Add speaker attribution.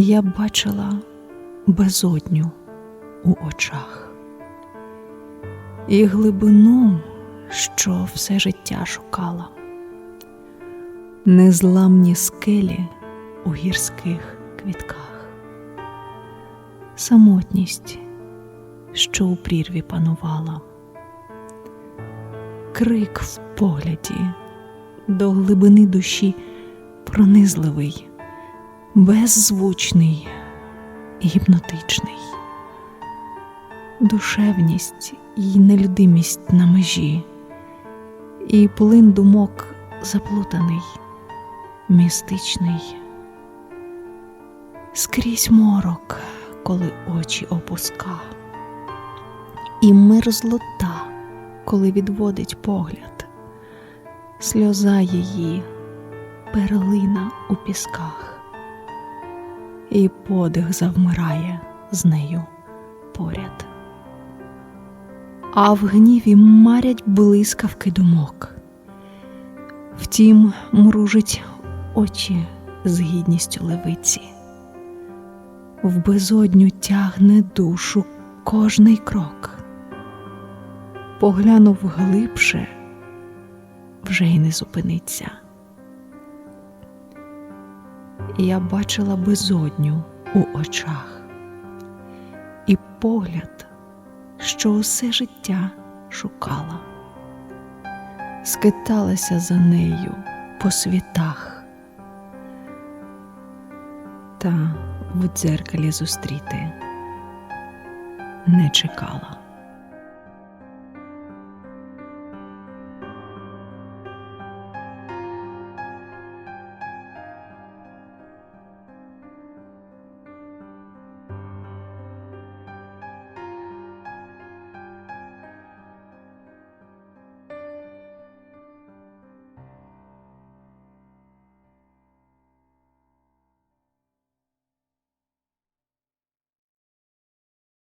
Speaker 1: Я бачила безодню у очах. І глибину, що все життя шукала, незламні скелі у гірських квітках, самотність, що у прірві панувала, крик в погляді. До глибини душі пронизливий, беззвучний, гіпнотичний, душевність і нелюдимість на межі, і плин думок заплутаний, містичний, скрізь морок, коли очі опуска, і мерзлота, коли відводить погляд, сльоза її перлина у пісках, і подих завмирає з нею поряд. А в гніві марять блискавки думок. Втім, мружить очі з гідністю левиці, в безодню тягне душу кожний крок. Поглянув глибше, вже й не зупиниться. Я бачила безодню у очах. І погляд, що усе життя шукала, скиталася за нею по світах, та в дзеркалі зустріти не чекала.